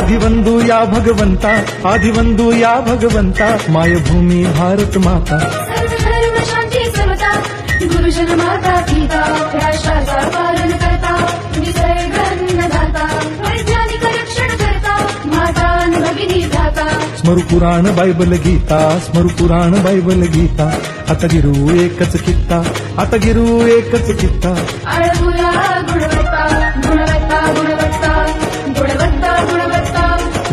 आदिवंदू या भगवंता आदिवंदू या भगवंता मायभूमी भारत माता. गुरुजन माता पिता राष्ट्राचा पालन करता निसर्ग अन्नदाता वैज्ञानिक रक्षण करता माता भगिनी भ्राता. स्मरू पुराण बायबल गीता स्मरू पुराण बायबल गीता. आता गिरू एकच कित्ता आता गिरू एकच कित्ता. आळमुला गुणवत्ता गुणवत्ता गुणवत्ता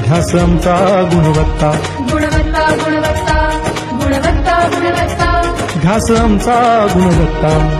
ध्यास आमचा गुणवत्ता. गुणवत्ता गुणवत्ता गुणवत्ता गुणवत्ता. ध्यास आमचा गुणवत्ता.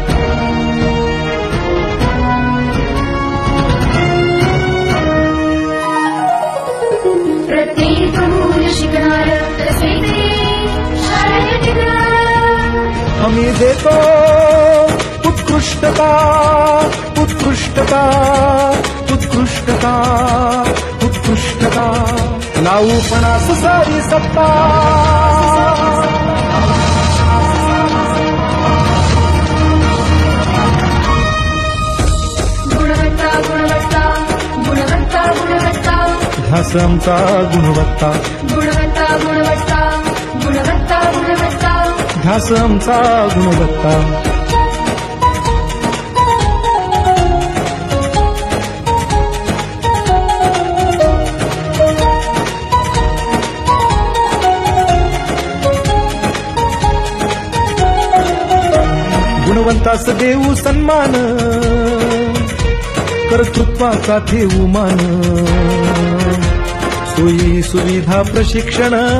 देतो. उत्कृष्टता उत्कृष्टता उत्कृष्टता उत्कृष्टता. लावू पणास सारी सत्ता. घासमचा गुणवत्ता. गुणवत्ता. आमचा गुणवत्ता गुणवंतास देऊ सन्मान. कर्तृत्वाचा ठेवू मान. सोयी सुविधा प्रशिक्षण.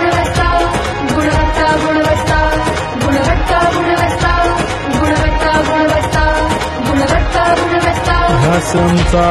गुणवत्ता